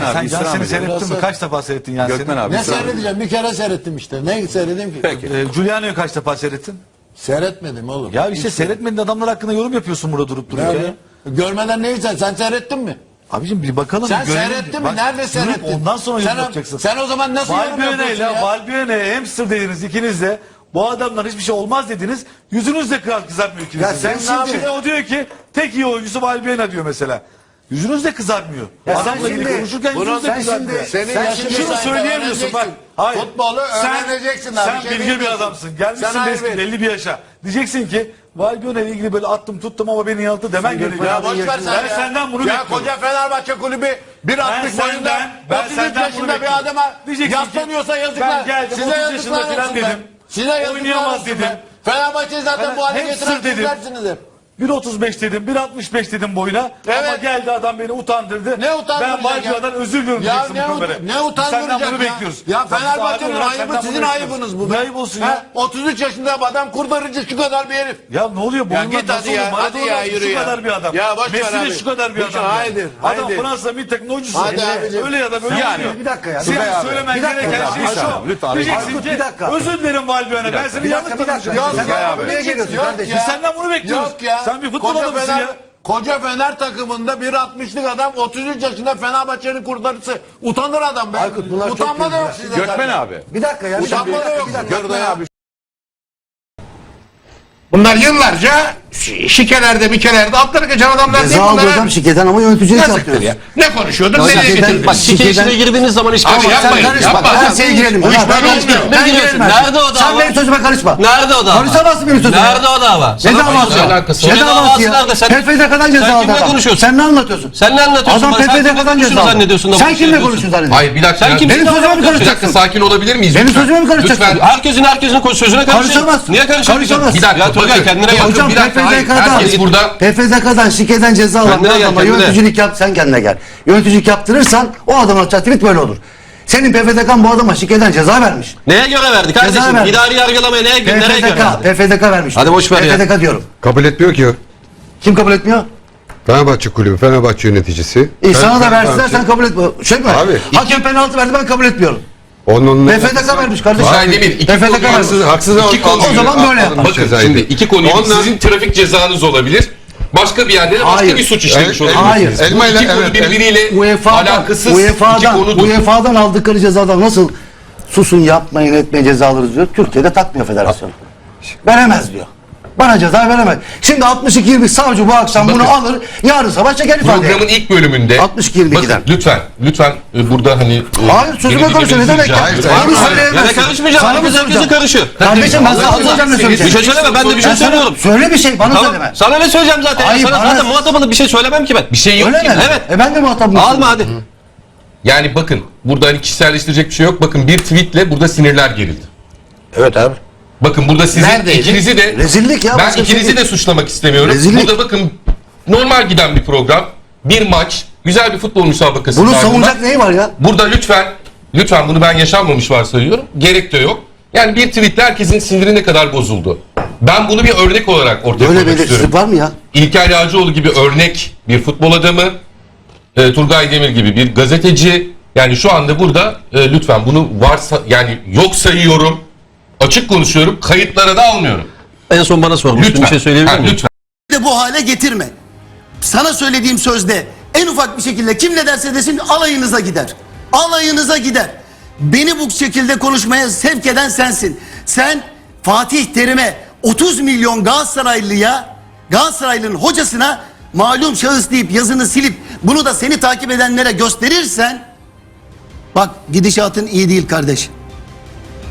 Gökmen abi, Sen Yasin'i ediyorum. seyrettin mi? Kaç defa seyrettin Yasin'i? Gökmen abi. Ne seyredeceğim? Bir kere seyrettim işte. Ne seyredeyim ki? Peki. Ee, Giuliano'yu kaç defa seyrettin? Seyretmedim oğlum. Ya işte seyretmediğin adamlar hakkında yorum yapıyorsun burada durup dururken. Nerede? Görmeden neyse sen seyrettin mi? Abicim bir bakalım. Sen görelim. seyrettin mi? Bak, Nerede durup seyrettin? Ondan sonra yorum sen, yapacaksın. Sen o zaman nasıl yorum Valbuena yapıyorsun ile ya? Valbuena'ya hamster dediniz ikiniz de. Bu adamlar hiçbir şey olmaz dediniz. Yüzünüz de kızar, kızarmıyor ikiniz Ya de. sen Ne şimdi- yapıyorsun? O diyor ki tek iyi oyuncusu Valbuena diyor mesela. Yüzünüz de kızarmıyor. Adamla ilgili şimdi- konuşurken yüzünüz de sen kızarmıyor. şimdi- senin sen yaşın şunu söyleyemiyorsun bak. Hayır. Futbolu öğreneceksin abi, Sen şey bilgi bir adamsın. Gelmişsin Sen belli bir yaşa. Diyeceksin ki ile ilgili böyle attım tuttum ama beni yanılttı demen gerekiyor. Ya boş ver sen ben ya. senden bunu Ya bekliyorum. koca Fenerbahçe kulübü bir atmış boyunda senden, ben 33 senden bunu yaşında bir adama yaslanıyorsa yazıklar. ben geldim, Size 30 yazıklar yaşında falan dedim. Size yazıklar Oynayamaz olsun dedim. be. Fenerbahçe'yi zaten bu hale getiren dedim. sizlersiniz hep. 1.35 dedim, 1.65 dedim boyuna. Ama Evet. geldi adam beni utandırdı. Ne utandıracak Ben ya? özür diliyorum Ya ne ut- ne utandıracak Senden bunu ya? bekliyoruz. Ya Fenerbahçe'nin ayıbı sizin ayıbınız bu. Ne ayıp olsun Ha? ya? 33 yaşında bir adam kurtarıcı şu kadar bir herif. Ya ne oluyor? Boyundan git nasıl hadi ya, hadi ya, yürü şu ya. kadar bir adam. Ya boş ver abi. şu kadar bir adam. ya. haydi, Adam. Fransa milli takımın oyuncusu. Hadi abicim. Öyle ya da böyle Yani, bir dakika ya, Senin söylemen gereken ya, şey şu. lütfen. Diyeceksin ki özür dilerim Valbuena. Ben seni yanlış tanımışım. Yok ya, ya. Senden bunu bekliyoruz. Yok ya. Sen bir futbol Koca adamısın Fener- ya. Koca Fener takımında bir 60'lık adam 33 yaşında Fenerbahçe'nin kurtarıcısı. Utanır adam be. Aykut, bunlar çok Utanma da yok sizde. Gökmen zaten. abi. Bir dakika ya. Bir dakika. Utanma da yok Bir dakika. sizde Gökmen ya. abi. Bunlar yıllarca şikelerde mikelerde atları geçen adamlar değil Ceza aldı bunlar. hocam şikeden ama yöneticilik Yazıktır ya. Ne konuşuyordur Hocam nereye şikeden- getirdiniz? bak, Şike işine girdiğiniz zaman iş Abi karışıyor. Sen yapmayın, karışma. yapma. Her şeye girelim. Bu iş Ben böyle olmuyor. Ben Ne girerim giriyorsun? ben. Nerede o Sen dava? benim sözüme karışma. Nerede o dava? Karışamazsın benim sözüme. Nerede o dava? Ne Sana davası ne ya? alakası? Ne Ne davası davası ya? nerede? Sen, PFDK'dan ceza sen aldı kimle adam. konuşuyorsun? Sen ne anlatıyorsun? sen ne anlatıyorsun? Adam? Sen PFDK'dan kimle ceza konuşuyorsun aldı. zannediyorsun da Sen kimle konuşuyorsun zannediyorsun? Hayır bir dakika. Sen kimsin? Benim sözüme mi Bir dakika karışacaksın? sakin olabilir miyiz? Benim lütfen? sözüme mi karışacaksın? Lütfen. Herkesin herkesin ko- sözüne karışıyor. Karışamaz. Niye karışamıyorsun? Karışamaz. Bir dakika. Ya bakın. kendine bak. Hocam bir dakika, PFDK'dan Herkes burada PFDK'dan şikeden ceza alan Kendine bir gel, adama kendine. yöneticilik yap sen kendine gel. Yöneticilik yaptırırsan o adama çatrit böyle olur. Senin PFDK'n bu adama şikeden ceza vermiş. Neye göre verdi kardeşim? verdi. İdari yargılamaya neye, nereye göre PFDK, verdi? PFDK vermiş. Hadi boş ver ya. PFDK diyorum. Kabul etmiyor ki o. Kim kabul etmiyor? Fenerbahçe kulübü, Fenerbahçe yöneticisi. İyi sana da Fenerbahçe- sen kabul etmiyor. Şey mi? Abi, Hakem penaltı verdi ben kabul etmiyorum. Onun PFDK vermiş kardeşim. Hayır, Demir, iki vermiş. haksız, haksız İki konu- O zaman böyle yapar. Bakın şimdi iki konuyu Onunla- sizin trafik cezanız olabilir. Başka bir yerde de başka Hayır. bir suç işlemiş El- olabilirsiniz. Hayır. Elma ile- iki konu evet, birbiriyle UEFA'dan, alakasız iki UEFA'dan, konudur. UEFA'dan aldıkları cezadan nasıl susun yapmayın etmeyin ceza alırız diyor. Türkiye'de takmıyor federasyon. Veremez diyor. Bana ceza veremez. Şimdi 62 yıllık savcı bu akşam bunu Bakın. alır. Yarın sabah çeker ifadeye. Programın ilk bölümünde 62 22'den. Bakın lütfen lütfen e, burada hani e, Hayır sözüme konuşun ne demek Hayır, söyleyemezsin. Ya da karışmayacağım. Sana Herkes herkesin soracağım? karışıyor. Kardeşim ben sana soracağım ne söyleyeceğim. Bir şey söyleme ben de bir şey söylüyorum. Söyle bir şey bana Tamam. söyleme. Sana ne söyleyeceğim zaten? Hayır, Sana zaten muhatap olup bir şey söylemem ki ben. Bir şey yok ki. Evet. E ben de muhatabım. Alma hadi. Yani bakın burada hani kişiselleştirecek bir şey yok. Bakın bir tweetle burada sinirler gerildi. Evet abi. Bakın burada sizin Neredeydi? ikinizi de Rezillik ya, Ben başka bir şey ikinizi de değil. suçlamak istemiyorum. Rezillik. Burada bakın normal giden bir program. Bir maç, güzel bir futbol müsabakası. Bunu var savunacak neyi var ya? Burada lütfen lütfen bunu ben yaşanmamış varsayıyorum. Gerek de yok. Yani bir tweetle herkesin siniri ne kadar bozuldu. Ben bunu bir örnek olarak ortaya Böyle koymak istiyorum. var mı ya? İlker Yağcıoğlu gibi örnek bir futbol adamı, e, Turgay Demir gibi bir gazeteci. Yani şu anda burada e, lütfen bunu varsa yani yok sayıyorum, açık konuşuyorum, kayıtlara da almıyorum. En son bana sormuştun Lütfen. bir şey söyleyebilir miyim? lütfen. de bu hale getirme. Sana söylediğim sözde en ufak bir şekilde kim ne derse desin alayınıza gider. Alayınıza gider. Beni bu şekilde konuşmaya sevk eden sensin. Sen Fatih Terim'e 30 milyon Galatasaraylıya Galatasaraylı'nın hocasına malum şahıs deyip yazını silip bunu da seni takip edenlere gösterirsen bak gidişatın iyi değil kardeş.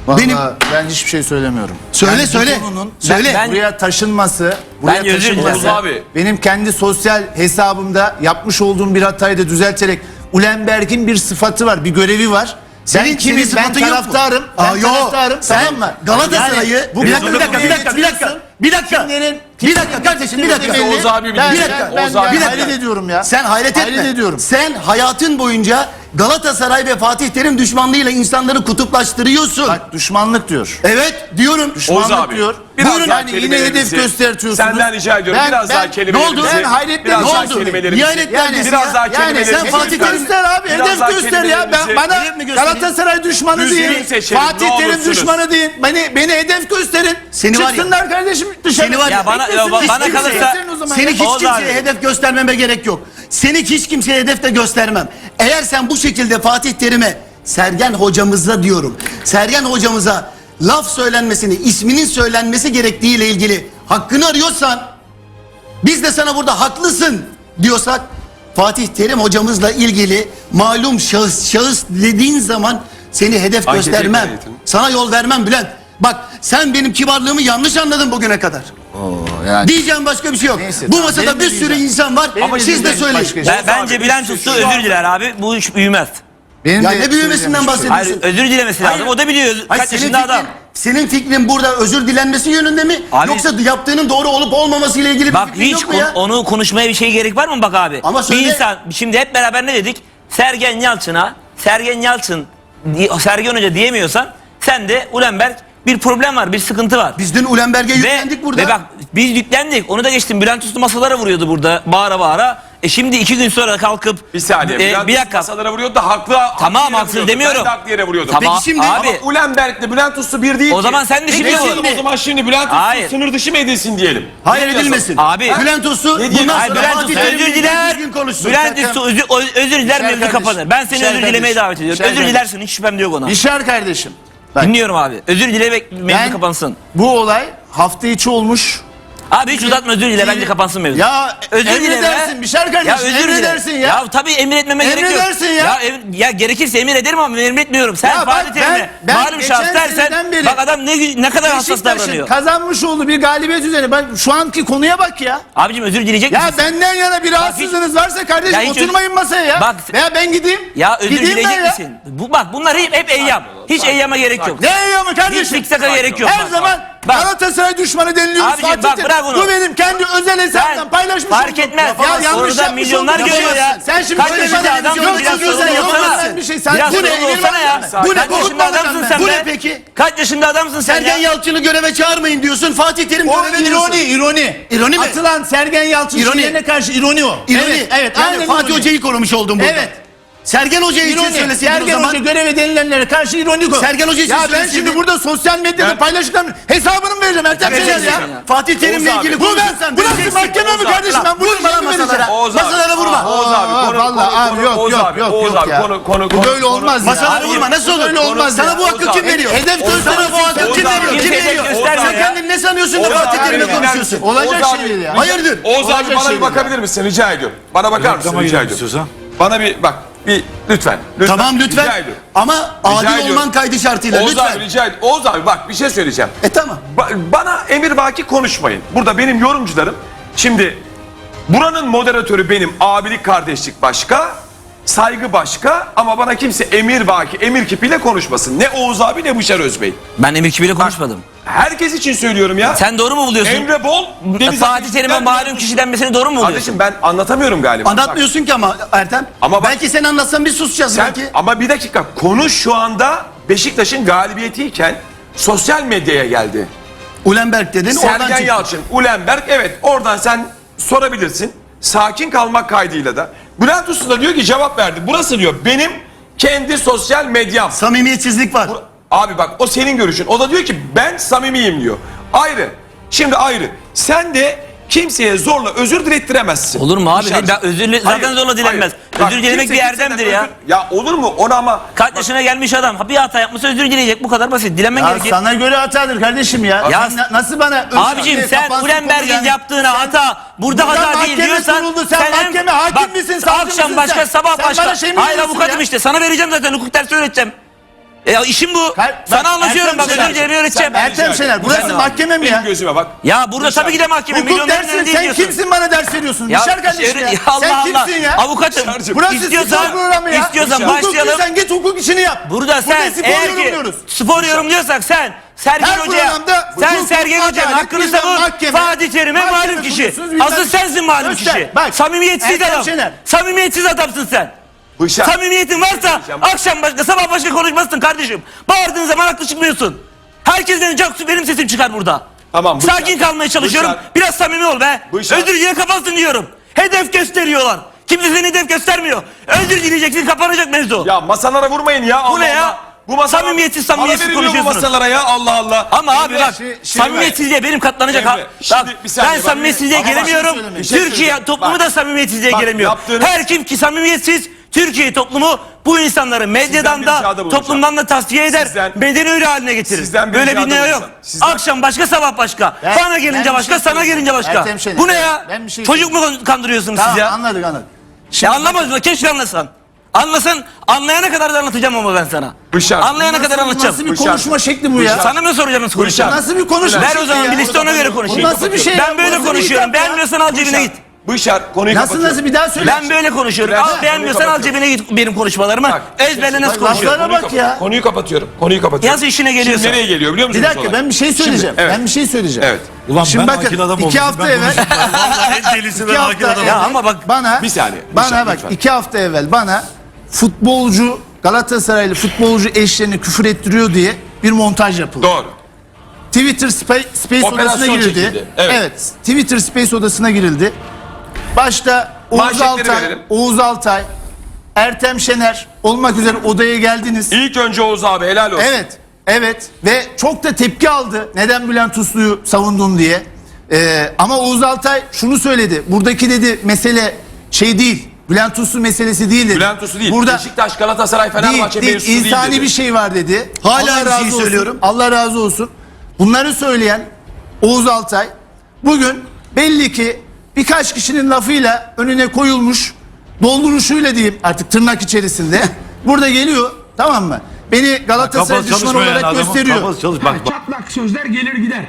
Vallahi Benim- ben hiçbir şey söylemiyorum. Söyle, Yani bu söyle. konunun Söyle. ben- buraya taşınması, buraya Ben özür dilerim. taşınması, Abi. benim kendi sosyal hesabımda yapmış olduğum bir hatayı da düzelterek Ulenberg'in bir sıfatı var, bir görevi var. Senin- ben kimim? senin Ben sıfatın yok mu? taraftarım. Aa, ben taraftarım. Sen tamam mı? Galatasaray'ı Yani bu bir dakika bir dakika bir dakika bir dakika bir dakika Kimlerin- bir dakika kardeşim bir dakika Oğuz abi bir bilir. dakika Ben- ben bir dakika hayret ediyorum ya. sen hayret etme Hayret ediyorum. sen hayatın boyunca Galatasaray ve Fatih Terim düşmanlığıyla insanları kutuplaştırıyorsun. Bak düşmanlık diyor. Evet diyorum. Oğuz Düşmanlık abi. diyor. Biraz Buyurun daha yani yine hedef göstertiyorsunuz. Senden rica ediyorum. Ben- biraz ben- daha ne kelimelerinizi. oldu? Ben hayretler biraz ne oldu? Niye hayretlenmesin Biraz ya? daha Yani kelimelerinizi. sen Fatih. Terim göster abi Biraz hedef göster ya. Ben, bana? Galatasaray düşmanı deyin. Fatih ne Terim düşmanı deyin. Beni beni hedef gösterin. Seni var ya- Çıksınlar kardeşim dışarı. Seni var Ya bana- Ya bana kalırsa- Seni hiç Oğuz kimseye abi. hedef göstermeme gerek yok. Seni hiç kimseye hedef de göstermem. Eğer sen bu şekilde Fatih Terim'e Sergen hocamıza diyorum. Sergen hocamıza laf söylenmesini, isminin söylenmesi gerektiğiyle ilgili hakkını arıyorsan biz de sana burada haklısın diyorsak Fatih Terim hocamızla ilgili malum şahıs şahıs dediğin zaman seni hedef Ankete göstermem. Sana yol vermem Bülent. Bak sen benim kibarlığımı yanlış anladın bugüne kadar. Yani. Diyeceğim başka bir şey yok. Neyse, Bu tamam, masada benim de bir sürü diyeceğim. insan var. Benim de siz de diyeceğim söyleyin. başka şey. Ben, bence Bülent Usta özür diler abi. Bu iş büyümez. Benim Ya de ne büyümesinden söyleyeceğim şey bahsediyorsun? Hayır özür dilemesi lazım. Hayır. O da biliyor. Hayır, Kaç senin yaşında fikrin, adam. Senin fikrin burada özür dilenmesi yönünde mi? Abi- Yoksa yaptığının doğru olup olmaması ile ilgili bir Bak fikrin hiç yok mu kon- ya? onu konuşmaya bir şey gerek var mı bak abi? Ama söyle- Bir insan şimdi hep beraber ne dedik? Sergen Yalçın'a Sergen Yalçın di- Sergen Hoca diyemiyorsan sen de Ulenberg bir problem var, bir sıkıntı var. Biz dün Ulenberg'e yüklendik burada. Ve bak biz yüklendik. Onu da geçtim. Bülent Usta masalara vuruyordu burada bağıra bağıra. E şimdi iki gün sonra kalkıp Bir saniye. e, Bülent bir dakika. Masalara vuruyordu da haklı. Tamam, yere haksız vuruyordu. demiyorum. Ben de haklı yere vuruyordum. Tamam Peki şimdi- abi. Ama Ulenberg'le Bülent Uslu bir değil O ki. zaman sen de şimdi Ne vur. diyelim o zaman şimdi Bülent Uslu Hayır. sınır dışı mı edilsin diyelim? Hayır Ne diyorsun? edilmesin. Abi- Bülent Ne diyeyim? bundan Hayır sonra Bülent Fatih Terim'le özür ilgili diler. düzgün konuşsun. Bülent Usta özür, özür diler mevzu kardeşim. kapanır. Ben seni özür dilemeye kardeşim. davet ediyorum. Özür kardeşim. dilersin hiç şüphem de yok ona. Bişar kardeşim. Bak, Dinliyorum abi. Özür dilemek mevzu ben kapansın. bu olay hafta içi olmuş. Abi hiç uzatma özür dile bence kapansın mevzu. Ya özür dile emredersin Bişar kardeşim. Ya özür dile. emredersin ya. Ya tabii emir etmeme gerek yok. Emredersin ya. Ya, em- ya gerekirse emir ederim ama emir etmiyorum. Sen Ya ben- ben malum şahıs dersen beri bak adam ne, ne kadar hassas davranıyor. kazanmış olduğu bir galibiyet üzerine. Ben şu anki konuya bak ya. Abicim özür dileyecek Ya misin? benden yana bir rahatsızlığınız varsa kardeşim Ya oturmayın masaya ya. Bak- Veya ben gideyim. Ya özür dileyecek ya. misin? Bu bak bunlar hep, hep eyyam. Hiç eyyama gerek yok. Ne ya mı kardeşim? Hiç fiksaka gerek yok. Her zaman bak. Galatasaray düşmanı deniliyoruz. Abicim Fatih bak, bırak onu. Bu benim kendi özel hesabımdan paylaşmışım. fark etmez. Ya yanlış Orada milyonlar oldum. görüyor ya. Sen şimdi Kaç böyle bana adam televizyon biraz bir şey. Sen Biraz bu ne? olsana ya. Bu ne? Kaç yaşında adamsın sen Bu ne peki? Kaç yaşında adamsın sen Sergen ya? Yalçın'ı göreve çağırmayın diyorsun. Fatih Terim göreve diyorsun. ironi, ironi. İroni mi? Atılan Sergen Yalçın şeylerine karşı ironi o. İroni. Evet, evet. Yani Fatih. Hoca'yı korumuş oldun burada. Evet. Sergen Hoca için İroni. söyleseydin o Sergen zaman. Hoca göreve denilenlere karşı ironik o. Sergen Hoca için Ya ben söyleseydin. şimdi burada sosyal medyada paylaşılan hesabını mı vereceğim Ertem Şener ya? ya. Fatih Terim'le Oğuz abi, ilgili Bu ben, konuşursan burası vereceksin. mahkeme mi Oğuz abi, kardeşim? Ben bunu Vurma lan mi vereceğim? masalara. Oğuz abi. Masalara vurma. Oğuz abi konu vallahi konu abi, konu yok, Oğuz yok, abi yok, Oğuz yok abi ya. konu konu Bu konu böyle olmaz ya. Masalara vurma. Nasıl olur? Böyle olmaz Sana ya. bu hakkı Oğuz kim abi. veriyor? Hedef Sana gösteren bu hakkı Oğuz kim abi. veriyor? Kim Kimse hedef veriyor? göstermiyor Sen ya. kendin ne sanıyorsun da Oğuz Fatih abi, Terim'le konuşuyorsun? Olacak Oğuz şey abi, değil ya. Hayırdır? Oğuz abi Olacak bana şey bir değil bakabilir misin rica ediyorum. Bana bakar mısın rica ediyorum. Bana bir bak bir lütfen. lütfen Tamam Rica lütfen. ediyorum. Ama adil ediyorum. olman kaydı şartıyla Oğuz lütfen. abi rica ediyorum. Oğuz abi bak bir şey söyleyeceğim. E tamam. Ba- bana emir vaki konuşmayın. Burada benim yorumcularım. Şimdi buranın moderatörü benim abilik kardeşlik başka. Saygı başka ama bana kimse emir vaki, emir kipiyle konuşmasın. Ne Oğuz abi ne Bışar Özbey. Ben Emir Kibi'yle konuşmadım. Herkes için söylüyorum ya. Sen doğru mu buluyorsun? Emre Bol, Deniz Fatih Terim'e Ben- malum kişi denmesini doğru mu buluyorsun? Kardeşim ben anlatamıyorum galiba. Bak, Anlatmıyorsun ki ama Ertem. Ama bak- Belki sen anlatsan biz susacağız sen, belki. ama bir dakika konu şu anda Beşiktaş'ın galibiyetiyken sosyal medyaya geldi. Ulenberg dedin oradan Sergen çıktı. Yalçın, Ulenberg evet oradan sen sorabilirsin. Sakin kalmak kaydıyla da. Bülent Usta da diyor ki cevap verdi. Burası diyor benim kendi sosyal medyam. Samimiyetsizlik var. Abi bak o senin görüşün. O da diyor ki ben samimiyim diyor. Ayrı. Şimdi ayrı. Sen de kimseye zorla özür dilettiremezsin. Olur mu abi? Dışarı- Ben özür dile- zaten Hayır, zorla dilenmez. hayır. Özür dilemek kimse bir kimseden erdemdir ya. özür- Ya olur mu? Ona ama Kaç yaşına gelmiş adam bir hata yapmışsa özür dileyecek. Bu kadar basit. Dilenmen Ya gerekir. sana göre hatadır kardeşim ya. Ya- Sen na- nasıl bana ön Abicim şarkıya sen kapansın Ulenberg'in konu yani? yaptığına hata burada Burada hata değil mahkeme diyorsan kuruldu, sen hem- mahkeme hakim Bak, misin, savcı Akşam mısın başka sen? sabah Sen başka. şey mi Hayır diyorsun avukatım ya? işte sana vereceğim zaten hukuk dersi öğreteceğim. E işim bu. Kar- Sana bak, anlatıyorum bak Şener, özür dilemeyi öğreteceğim. Ertem Şener burası Sen mahkeme mi benim ya? gözüme bak. Ya burada tabii ki de mahkeme. Hukuk Milyonların dersin önünde sen diyorsun. kimsin bana ders veriyorsun? Ya, Dışarı kardeşim ya. ya Allah sen Allah. kimsin ya? Avukatım. Burası İstiyorsan- spor programı ya. istiyorsan Hukuk başlayalım. Sen git hukuk işini yap. Burada sen spor eğer ki yorumluyoruz. spor yorumluyorsak sen Sergen Her Hoca'ya programda sen hukuk, Sergen Hoca'nın adalet, hakkını bizden savun. mahkeme, Fatih Terim'e mahkeme malum kişi. kuruyorsunuz, bilmem Asıl ne. sensin malum Göster, kişi. bak, Samimiyetsiz Ertem adam. Şener. Samimiyetsiz adamsın sen. Bışar. Samimiyetin varsa akşam başka sabah başka konuşmazsın kardeşim. Bağırdığın zaman haklı çıkmıyorsun. Herkesten çok benim sesim çıkar burada. Tamam, Bışar. Sakin kalmaya çalışıyorum. Bışar. Biraz samimi ol be. Bışar. Özür dile kapansın diyorum. Hedef gösteriyorlar. Kimse seni hedef göstermiyor. Özür dileyeceksin kapanacak mevzu. Ya masalara vurmayın ya. Allah ne ya? Allah. Bu masalar, Samimiyetsiz, samimiyetsiz veriliyor bu konuşuyorsunuz. masalara ya Allah Allah. Ama abi Emre, bak şi- şimdi samimiyetsizliğe benim katlanacak Emre, ha. şimdi Bak, bir saniye ben bak. samimiyetsizliğe bak, gelemiyorum. şey şey Türkiye söyleyeyim. toplumu Bak. da samimiyetsizliğe Bak, gelemiyor. yaptığınız- Her kim ki samimiyetsiz Türkiye toplumu bu insanları medyadan da toplumdan da tasfiye eder. Sizden- bedeni öyle haline getirir. Sizden bir Böyle bir ne yok. Sizden- Akşam başka sabah başka. Ben- Bana gelince ben bir başka şey sana gelince başka. Bu ne ya? ben bir şey Çocuk mu kandırıyorsunuz Tamam siz ya? anladık anladık. Ya anlamaz mı? Keşke anlasan. Anlasan anlayana kadar da anlatacağım ama ben sana. Bışar. Anlayana kadar anlatacağım. Nasıl bir konuşma şekli bu ya? Sana mı soracağım nasıl konuşacağım? Nasıl bir konuşma Ver o zaman bir liste ona göre konuşayım. Bu nasıl bir şey? Ben böyle konuşuyorum. Beğenmiyorsan al cebine git. Bışar konuyu Nasıl kapatıyorum. nasıl bir daha söyle. Ben böyle konuşuyorum. Al beğenmiyorsan al cebine git benim konuşmalarımı. Bak, Ezberle nasıl konuşuyorum. laflara bak ya. Konuyu kapatıyorum. Konuyu kapatıyorum. Nasıl işine geliyorsa. Şimdi nereye geliyor biliyor Bir musunuz? dakika ben bir şey söyleyeceğim. evet. Ben bir şey söyleyeceğim. Evet. Ulan Şimdi ben bakın akil adam iki hafta evvel en delisi iki ben hafta adam Ya oldum. ama bak bana Bir saniye, Bana bak lütfen. iki hafta evvel bana futbolcu Galatasaraylı futbolcu eşlerini küfür ettiriyor diye bir montaj yapıldı. Doğru. Twitter Space, Space Operasyon odasına girildi. çekildi, evet. Twitter Space odasına girildi. Başta Oğuz Manşetleri Altay, verelim. Oğuz Altay, Ertem Şener olmak üzere odaya geldiniz. İlk önce Oğuz abi helal olsun. Evet, evet ve çok da tepki aldı. Neden Bülent Uslu'yu savundun diye. Ee, ama Oğuz Altay şunu söyledi. Buradaki dedi mesele şey değil. Bülent Uslu meselesi değil dedi. Bülent Uslu değil. Burada Beşiktaş, Galatasaray, Fenerbahçe değil, mevzusu değil, değil insani dedi. bir şey var dedi. Hala Allah aynı razı olsun. söylüyorum. Allah razı olsun. Bunları söyleyen Oğuz Altay bugün belli ki birkaç kişinin lafıyla önüne koyulmuş dolduruşuyla diyeyim artık tırnak içerisinde burada geliyor tamam mı? Beni Galatasaray çalışmayan olarak adamın gösteriyor. kafası çalış. Bak bak. Çatlak sözler gelir gider.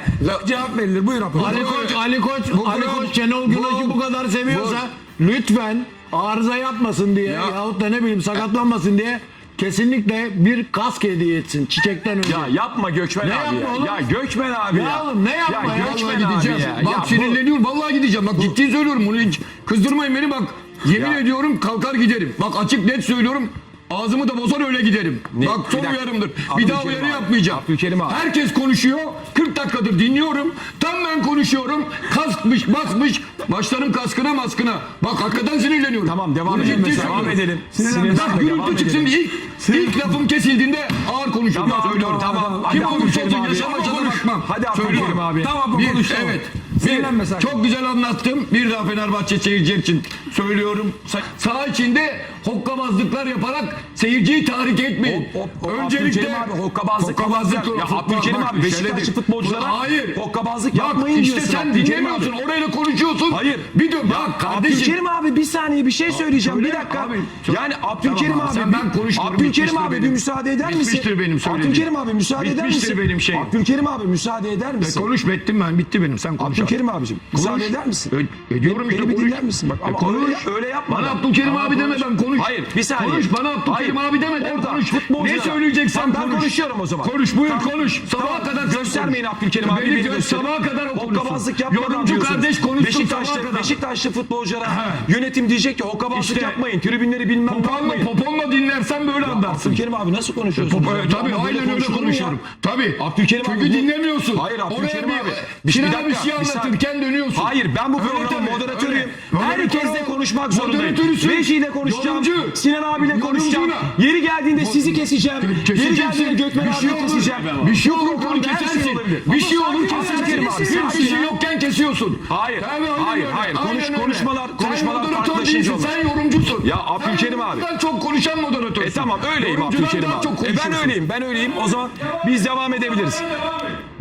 Cevap verilir. Buyur abi. Ali Koç, Ali Koç, Ali Koç Şenol Güneş'i bu kadar seviyorsa lütfen arıza yapmasın diye yahut da ne bileyim sakatlanmasın diye kesinlikle bir kask hediye etsin çiçekten önce. Ya yapma Gökmen Ne abi yapma ya. oğlum? Ya Gökmen abi ya. Ya oğlum ne yapma ya? Gökmen Vallahi abi ya. Bak Ya bu- sinirleniyorum. Vallahi gideceğim. Bak ciddi söylüyorum. Bunu hiç kızdırmayın beni bak. Yemin ediyorum kalkar giderim. Bak açık net söylüyorum. Ağzımı da bozar öyle giderim. Bak son Bir dakika. uyarımdır. bir Abdülkerim daha uyarı abi. yapmayacağım. Abdülkerim abi. Herkes konuşuyor. 40 dakikadır dinliyorum. Tam ben konuşuyorum. Kaskmış, basmış. Başlarım kaskına maskına. Bak hakikaten sinirleniyorum. Tamam, devam Bunu edelim ciddi mesela. söylüyorum. Devam edelim. Sinirlenme. Bak devam gürültü çıksın edelim. ilk, ilk lafım kesildiğinde ağır konuşurum. Tamam, söylüyorum. tamam. Kim Hadi olursa Abdülkerim olsun abi. yaşama Tamam, konuş. bakmam. Hadi Abdülkerim Söylüyorum. abi. Tamam Bir, konuş. evet. Bir, çok güzel anlattım. Bir daha Fenerbahçe seyirciler için söylüyorum. Sa- Saha içinde hokkabazlıklar yaparak seyirciyi tahrik etmeyin. Hop, hop, hop, Öncelikle abi, hokkabazlık hokkabazlık ya. Abdülkerim abi, Beşiktaşlı futbolculara Hayır. hokkabazlık Bak, yapmayın işte diyorsun sen Abdülkerim dinlemiyorsun. abi. Orayla konuşuyorsun. Hayır. Bir de bak kardeşim. Abdülkerim abi bir saniye bir şey söyleyeceğim. söyle bir dakika. abi, söyle. yani Abdülkerim Tamam, abi. sen ben konuşmuyorum, Abdülkerim abi bir müsaade eder misin? Bitmiştir benim söylediğim. Abdülkerim abi müsaade eder misin? Bitmiştir benim şeyim. Abdülkerim abi müsaade eder misin? Konuş bittim ben. Bitti benim. Sen konuş. Abdülkerim abicim müsaade Konuş. eder misin? Ö- ediyorum işte Beni bir konuş. dinler misin? Bak E, ama konuş. öyle, öyle yapma. Bana Abdülkerim abi konuş. demeden konuş. Hayır bir saniye. Konuş bana Abdülkerim Hayır. abi demeden Orada konuş. Ne söyleyeceksen Ben konuş. konuşuyorum o zaman. Konuş buyur Tamam. konuş. Sabaha Tamam. kadar Göstermeyin. Abdülkerim abi, Beni beni gö- gösterin. Sabaha kadar o. Hokkabazlık yapmadan Yorumcu kardeş konuşsun Beşiktaşlı, sabaha kadar. Beşiktaşlı futbolculara yönetim diyecek ki hokkabazlık yapmayın. Tribünleri bilmem ne Poponla, yapmayın. poponla dinlersen böyle anlarsın. Abdülkerim abi nasıl konuşuyorsun? Popo, tabii aynen öyle konuşuyorum. Tabii. Abdülkerim Çünkü abi bu- dinlemiyorsun. Hayır Abdülkerim abi. Bir, Bir- bir, dakika, bir şey. Anlatırken dönüyorsun. Hayır ben bu programın tabii, moderatörüyüm. öyle. Herkesle Moderatör- konuşmak zorundayım. moderatörüsün. Rejiyle konuşacağım. Yorumcu. Sinan abiyle konuşacağım. Yorumcuna. Yeri geldiğinde sizi keseceğim. Yeri Keseceksin. geldiğinde Gökmen Bir şey abiyi olur. keseceğim. Bir şey Bu olur programda onu her şey kesersin. olabilir. Bir şey Ama olur sakin, kesersin. sakin, Bir şey yokken kesiyorsun. Hayır, Tabii, aynen hayır, öyle. hayır. Aynen Konuş- öyle. konuşmalar- Sen konuşmalar moderatör farklılaşınca değilsin, olur. Sen yorumcusun. Ya Abdülkerim abi. Sen çok konuşan moderatörsün. E tamam öyleyim Yorumcudan Abdülkerim daha abi. çok E ben öyleyim ben öyleyim. O zaman biz devam edebiliriz.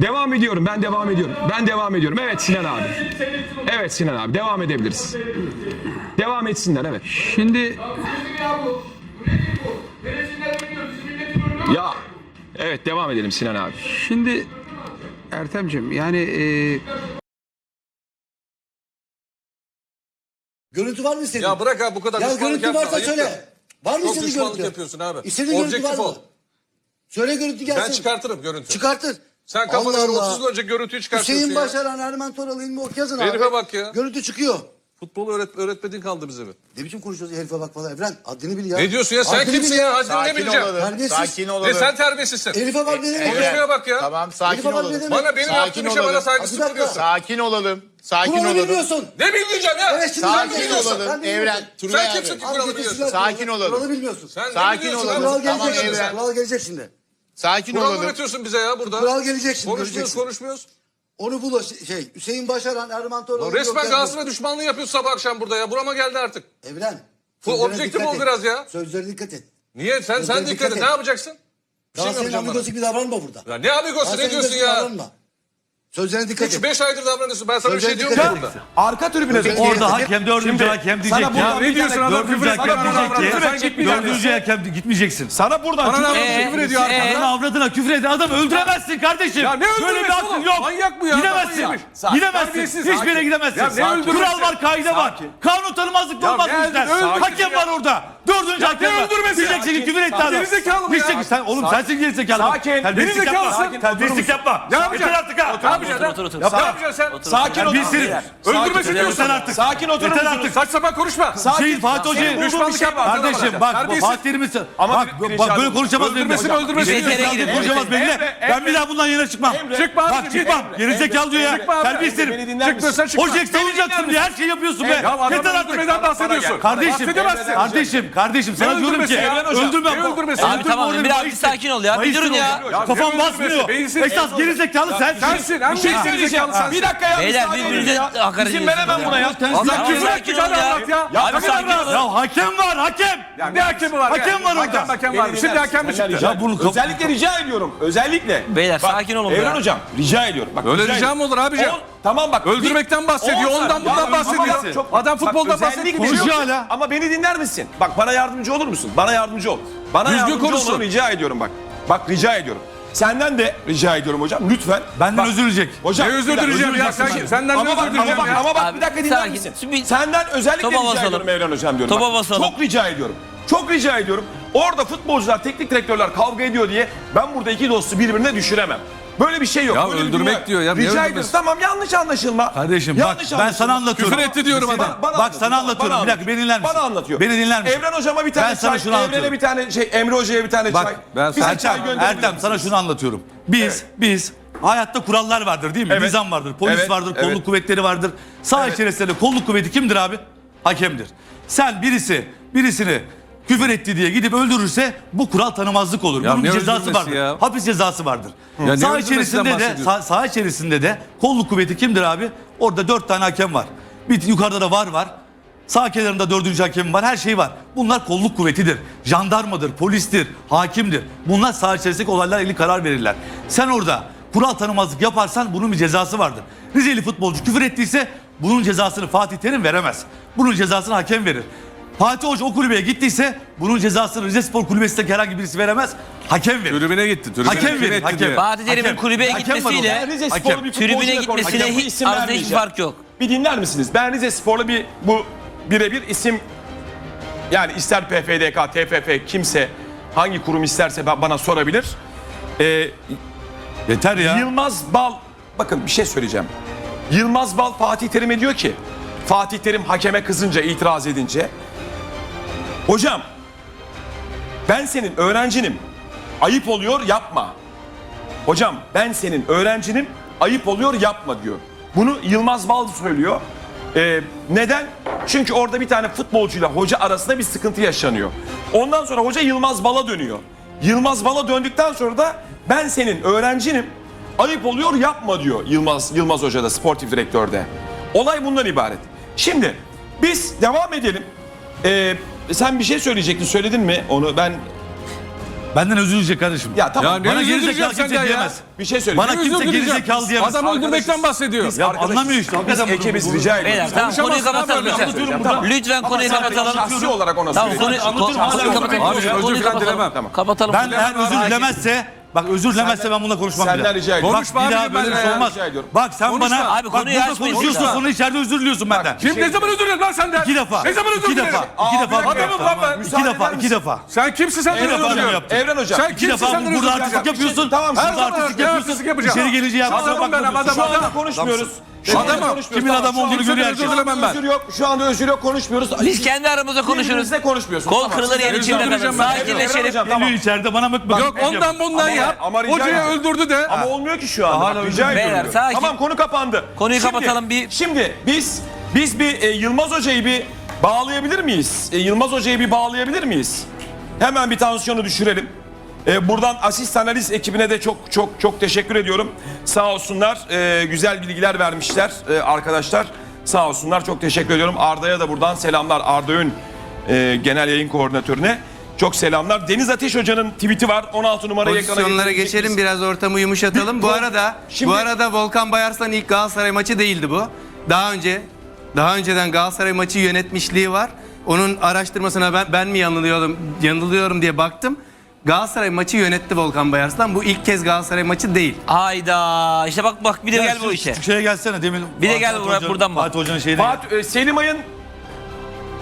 Devam ediyorum ben devam ediyorum. Ben devam ediyorum. Evet Sinan abi. Evet Sinan abi devam edebiliriz. Devam etsinler evet. Şimdi Ya evet devam edelim Sinan abi. şimdi Ertemciğim yani e, Görüntü var mı senin? Ya bırak abi bu kadar Ya düşmanlık görüntü yapma. varsa ayıptır. söyle. Var mı Çok senin görüntü? yapıyorsun abi. İstediğin görüntü var Objektif mı? ol. Söyle görüntü gelsin. Ben çıkartırım görüntü. Çıkartır. Sen kafadan Allah Allah. 30 yıl önce görüntüyü çıkartıyorsun Hüseyin ya. Başaran, Erman Toral, İlmi Ok yazın abi. Herife bak ya. Görüntü çıkıyor. Futbolu öğret öğretmediğin kaldı bize mi? Ne biçim konuşuyoruz herife bak falan Evren haddini bil ya. Ne diyorsun ya? Sen Haddini kimsin bil ya? Haddini ne bileceğim? Terbiyesiz. Sakin olalım. Ne sen terbiyesizsin? Herife bak ne demek? Konuşmaya bak ya. Tamam sakin olalım. demek? Bana benim Sakin yaptığım işe olalım. bana saygısız Bir dakika. duruyorsun. Sakin olalım. Sakin Kural'ı olalım. bilmiyorsun. Ne bilmeyeceğim ya? Evet, şimdi Sakin bilmiyorsun. Ben olalım. bilmiyorum. Evren. Sen Turgay abi. kimsin ki Abi, kuralı biliyorsun? Sakin olalım. Kuralı bilmiyorsun. Sen ne Sakin olalım. Kural abi? Tamam, gelecek şimdi. Evren. Kural gelecek şimdi. Sakin Kural olalım. üretiyorsun bize ya burada. Kural gelecek şimdi. Konuşmuyoruz göreceksin. konuşmuyoruz. Onu bul şey Hüseyin Başaran, Erman Toroğlu. Resmen Galatasaray düşmanlığı yapıyorsun sabah akşam burada ya. Burama geldi artık. Evren. Bu sözlere objektif dikkat ol biraz ya. Sözlere dikkat et. Niye? Sen sen dikkat dikkat et. et. Ne yapacaksın? Bir şey yapacaksın amigosu gibi davranma burada. Ya ne amigosu ne diyorsun ya? davranma. Sözlerine dikkat et. 5 aydır davranıyorsun. Ben sana bir şey diyorum dikkat burada. Arka tribüne Peki, Orada hakem dördüncü hakem diyecek ki, buradan ya. bir ne diyorsun tane- adam küfür hakem Sana buradan diyecek ki. küfür et. Dördüncü hakem gitmeyeceksin. Sana buradan Bana küfür- ne küfür ediyor arkadan? Sana avradına küfür eden adam öldüremezsin kardeşim. Ya ne Böyle bir hakkın yok. Manyak bu ya. Gidemezsin. yemiş. Sakin. Gidemezsin. Hiçbir yere gidemezsin. Ya ne öldürmesi? Kural var, kaide var. Sakin. Kanun tanımazlık olmaz bu Hakem var orada. Dördüncü hakkı var. Diyeceksin ki küfür etti adam. Gerizekalı mı ya? Diyeceksin sen oğlum sensin gerizekalı. Sakin. Terbiyesizlik yapma. Gerizekalısın. Terbiyesizlik yapma. Ne yapacaksın? Yeter artık ha. Ne yapacaksın? Otur otur. Ne yapacaksın sen? Sakin ol. Bilsin. Öldürmesin diyorsun. Yeter artık. Sakin otur. Yeter artık. Saç sapan konuşma. Şey Fatih Hoca'yı düşmanlık yapma. Kardeşim bak Fatih Terim'i bak bak böyle konuşamaz benimle. Öldürmesin öldürmesin. Konuşamaz benimle. Ben bir daha bundan yana çıkmam. Çıkma abi. Bak çıkmam. Gerizekalı diyor ya. Terbiyesizlik. Çıkmıyorsan çıkma. Hoca'yı savunacaksın diye her şeyi yapıyorsun be. Yeter artık. Bahsediyorsun. Kardeşim. Kardeşim Kardeşim sana diyorum öldürmesi ki Evren Hocam? öldürmem. Abi tamam orada bir daha sakin ol ya. Bir durun ya. Kafam basmıyor. öldürmesi? Beyinsiz- Esas gerizekalı sensin. Sensin. En Bir şey gerizekalı söyleyeceğim. sensin. Bir dakika ya. Beyler müsaade edin birbirinize ya. hakaret İzin veremem buna ya. Allah'ım Sen küfür sakin etmiş ol adam anlat ya. Ya Abi sakin ol. Ya hakem var hakem. Ne hakemi var? Hakem var orada. Hakem var. Şimdi hakem mi çıktı? Ya bunu Özellikle rica ediyorum. Özellikle. Beyler sakin olun Evren hocam rica ediyorum. Bak, Öyle rica ediyorum. olur abicim? On- tamam bak. Öldürmekten bahsediyor, ondan bundan bahsediyor. Adam futboldan bahsettiği gibi bahsettiği Konuşuyor hala. Ama beni dinler misin? Bak bana yardımcı olur musun? Bana yardımcı ol. Bana Düzgün yardımcı konuşsun. olmanı rica ediyorum bak. Bak rica ediyorum. Senden de rica ediyorum hocam lütfen. Benden Bak, özür dileyecek. Hocam, Ne özür bir dakika, dileyeceğim ya? Sen- dileyeceksin benden ne ama özür bak, dileyeceğim ama bak, ya? Ama bak bir dakika dinler misin? Şimdi- Senden özellikle Topa rica basalım. ediyorum Evren hocam diyorum. Topa basalım. Çok rica ediyorum. Çok rica ediyorum. Orada futbolcular, teknik direktörler kavga ediyor diye ben burada iki dostu birbirine düşüremem. Böyle bir şey yok. Ya Böyle öldürmek diyor ya, Rica ediyorum tamam yanlış anlaşılma. Kardeşim bak Yanlış ben sana anlatıyorum. Küfür etti diyorum Bana- adam. bak anlatıyor, sana anlatıyorum. Bir dakika, beni dinler misin? Bana anlatıyor. Beni dinler misin? Evren hocama bir tane Ben çay, şunu Evren'e anlatıyorum. bir tane şey, Emre hocaya bir tane çay. Ben sana- Ertem, gönderebilir Ertem sana şunu anlatıyorum. Biz Evet. biz hayatta kurallar vardır değil mi? Evet. Nizam vardır, polis Evet, vardır, kolluk evet. kuvvetleri vardır. Sağ içerisinde kolluk kuvveti kimdir abi? Hakemdir. Sen birisi birisini küfür etti diye gidip öldürürse bu kural tanımazlık olur. Ya Bunun cezası öldürmesi vardır. ya? Hapis cezası vardır. Ya Sağ içerisinde de bahsediyorsun? sağ, içerisinde de kolluk kuvveti kimdir abi? Orada dört tane hakem var. Bir yukarıda da var var. Sağ kenarında dördüncü hakem var. Her şey var. Bunlar kolluk kuvvetidir. Jandarmadır, polistir, hakimdir. Bunlar saha içerisindeki olaylarla ilgili karar verirler. Sen orada kural tanımazlık yaparsan bunun bir cezası vardır. Rizeli futbolcu küfür ettiyse bunun cezasını Fatih Terim veremez. Bunun cezasını hakem verir. Fatih Hoca o kulübeye gittiyse bunun cezasını Rize Rizespor kulübesindeki herhangi birisi veremez. Hakem verir. Tribüne gitti. Tribüne hakem verir. Hakem. Fatih Terim'in kulübeye hakem gitmesiyle hakem. tribüne gitmesiyle hiç, arada hiç fark yok. Bir dinler misiniz? Ben Rize Rizespor'la bir bu birebir isim yani ister PFDK, TFF kimse hangi kurum isterse bana sorabilir. Ee, Yeter ya. Yılmaz Bal bakın bir şey söyleyeceğim. Yılmaz Bal Fatih Terim'e diyor ki Fatih Terim hakeme kızınca itiraz edince Hocam ben senin öğrencinim. Ayıp oluyor yapma. Hocam ben senin öğrencinim. Ayıp oluyor yapma diyor. Bunu Yılmaz Balcı söylüyor. Ee, neden? Çünkü orada bir tane futbolcuyla hoca arasında bir sıkıntı yaşanıyor. Ondan sonra hoca Yılmaz Bal'a dönüyor. Yılmaz Bal'a döndükten sonra da ben senin öğrencinim. Ayıp oluyor yapma diyor Yılmaz Yılmaz Hoca da sportif direktörde. Olay bundan ibaret. Şimdi biz devam edelim. Ee, e, sen bir şey söyleyecektin söyledin mi onu ben Benden özür dileyecek kardeşim. ya tamam Ya Bana özür gerizekalı kimse sen ya? bir şey söyle. Bana kimse özür dileyeceğiz. diyemez. Adam öldürmekten bahsediyor. Ya anlamıyor işte. Biz Hakikaten bu- ekibiz bu- rica ediyoruz. Tamam konuyu kapatalım lütfen. anlatıyorum burada. Lütfen konuyu kapatalım. Şahsi olarak ona Tamam söyleyeceğim. konuyu kapatalım. Abi, özür dilemem. Kapatalım. Ben eğer özür dilemezse Bak özür dilemezse ben bununla konuşmam senden bile. rica ediyorum. Konuşma Bak, bir abi, daha ben böyle bir şey senden olmaz. rica ediyorum. Bak sen Konuşma. bana Abi, bak, konuyu burada açmayın konuşuyorsun lütfen. sonra içeride özür diliyorsun benden. Kim ne zaman özür dilerim lan senden? İki defa. Ne zaman özür İki dilerim? defa. İki defa. Abi, Adamım lan ben. İki Müsaade eder defa. misin? iki defa. Sen kimsin sen İki defa özür bunu dilerim? yaptım. Evren Hocam. Sen İki kimsin defa senden özür burada artistlik dilerim? yapıyorsun. Tamam, Her Burada zaman artistlik artistlik yapıyorsun. yapacağım. İçeri şey geleceği yaptın. Adamım ben, adamım. Şu anda konuşmuyoruz. Şu Adamım, kimin Tamam, adam olduğunu özür görüyor herkes. Şu anda özür yok. Şu anda özür yok konuşmuyoruz. Biz kendi aramızda konuşuruz. Birbirinizle konuşmuyorsunuz. Kol Tamam, kırılır siz- yer içinde Özür kalır. dileyeceğim ben. Sakinleşelim. Hocam, tamam. Geliyor içeride bana mık mık. Yok ondan bundan Ama- yap. ama rica Hocayı ederim. öldürdü de. Ama olmuyor ki şu anda. Hala Bak, rica Beyler, ediyorum. sakin. Tamam konu kapandı. Konuyu kapatalım, bir- Şimdi biz biz bir e, Yılmaz Hoca'yı bir bağlayabilir miyiz? E, Yılmaz Hoca'yı bir bağlayabilir miyiz? Hemen bir tansiyonu düşürelim. E, buradan asist analiz ekibine de çok çok çok teşekkür ediyorum. Sağ olsunlar. e, güzel bilgiler vermişler e, arkadaşlar. Sağ olsunlar. Çok teşekkür ediyorum. Arda'ya da buradan selamlar. Arda Ün e, genel yayın koordinatörüne. Çok selamlar. Deniz Ateş Hoca'nın tweet'i var. 16 numarayı ekrana Pozisyonlara geçelim biraz ortamı yumuşatalım. Bu arada Şimdi- bu arada Volkan Bayarslan ilk Galatasaray maçı değildi bu. Daha önce daha önceden Galatasaray maçı yönetmişliği var. Onun araştırmasına ben ben mi yanılıyorum yanılıyorum diye baktım. Galatasaray maçı yönetti Volkan Bayarslan. Bu ilk kez Galatasaray maçı değil. Hayda. İşte bak bak bir de gel bu işe. Şeye gelsene demin. Bir de gel buraya- buradan bak. Fatih Hoca'nın şeyine. Fatih, e, Selim Ay'ın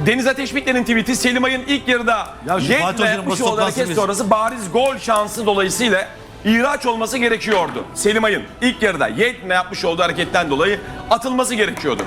Deniz Ateş Bitler'in tweet'i Selim Ay'ın ilk yarıda Ya Fatih Hoca'nın yapmış basın olduğu toplantısı hareket biz- sonrası bariz gol şansı dolayısıyla ihraç olması gerekiyordu. Selim Ay'ın ilk yarıda Yedlin'le yapmış olduğu hareketten dolayı atılması gerekiyordu.